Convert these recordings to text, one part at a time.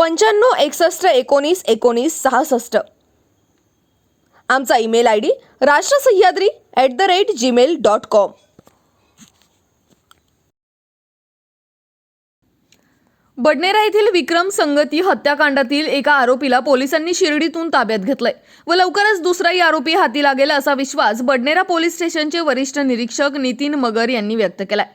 पंच्याण्णव एकसष्ट एकोणीस एकोणीस सहासष्ट. आमचा email I D Rashtra Sahyadri at the rate Gmail dot com Badnera येथील विक्रम संगती हत्याकांडातील एका आरोपीला पोलिसांनी शिर्डीतून ताब्यात घेतलंय. व लवकरच दुसराही आरोपी हाती लागेल असा विश्वास बडनेरा पोलीस स्टेशनचे वरिष्ठ निरीक्षक नितीन मगर यांनी व्यक्त केलाय.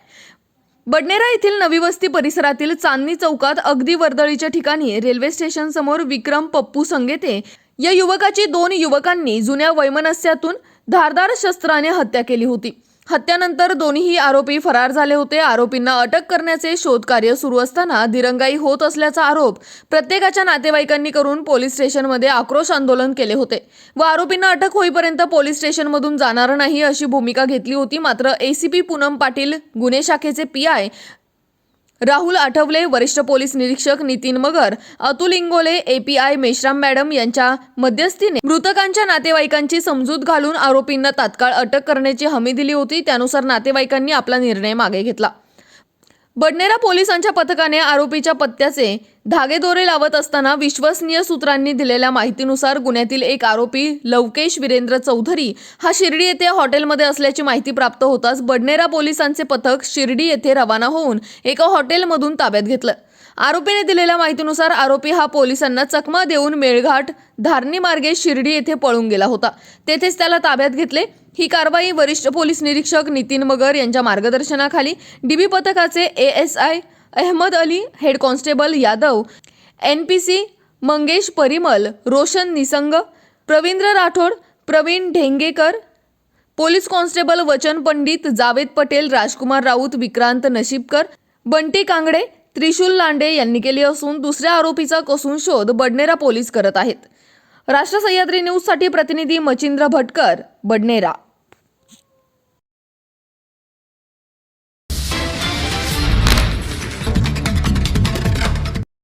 बडनेरा येथील नवी वस्ती परिसरातील चांदणी चौकात अगदी वर्दळीच्या ठिकाणी रेल्वे स्टेशन समोर विक्रम पप्पू संगेते या युवकाची दोन युवकांनी जुन्या वैमनस्यातून धारदार शस्त्राने हत्या केली होती. हत्यानंतर दोन्ही आरोपी फरार झाले होते. आरोपींना अटक करण्याचे शोधकार्य सुरू असताना दिरंगाई होत असल्याचा आरोप प्रत्येकाच्या नातेवाईकांनी करून पोलीस स्टेशनमध्ये आक्रोश आंदोलन केले होते व आरोपींना अटक होईपर्यंत पोलीस स्टेशनमधून जाणार नाही अशी भूमिका घेतली होती. मात्र एसीपी पूनम पाटील गुन्हे शाखेचे पी आय राहुल आठवले वरिष्ठ पोलीस निरीक्षक नितीन मगर अतुल इंगोले एपीआय मेश्राम मॅडम यांच्या मध्यस्थीने मृतकांच्या नातेवाईकांची समजूत घालून आरोपींना तात्काळ अटक करण्याची हमी दिली होती. त्यानुसार नातेवाईकांनी आपला निर्णय मागे घेतला. बडनेरा पोलिसांच्या पथकाने आरोपीच्या पत्त्याचे धागेदोरे लावत असताना विश्वसनीय सूत्रांनी दिलेल्या माहितीनुसार गुन्ह्यातील एक आरोपी लवकेश वीरेंद्र चौधरी हा शिर्डी येथे हॉटेलमध्ये असल्याची माहिती प्राप्त होताच बडनेरा पोलिसांचे पथक शिर्डी येथे रवाना होऊन एका हॉटेलमधून ताब्यात घेतलं. आरोपीने दिलेल्या माहितीनुसार आरोपी हा पोलिसांना चकमा देऊन मेळघाट धारणी मार्गे शिर्डी येथे पळून गेला होता. तेथेच त्याला ताब्यात घेतले. ही कारवाई वरिष्ठ पोलीस निरीक्षक नितीन मगर यांच्या मार्गदर्शनाखाली डीबी पथकाचे A S I Ahmad Ali head constable Yadav N P C Mangesh Parimal Roshan Nisang Pravindra Rathod Pravin Dhengekar police constable Vachan Pandit Javed Patel राजकुमार राऊत विक्रांत नशीबकर बंटी कांगडे त्रिशूल लांडे यांनी केली असून दुसऱ्या आरोपीचा कसून शोध बडनेरा पोलीस करत आहेत. राष्ट्र सह्याद्री न्यूजसाठी प्रतिनिधी मचिंद्र भटकर बडनेरा.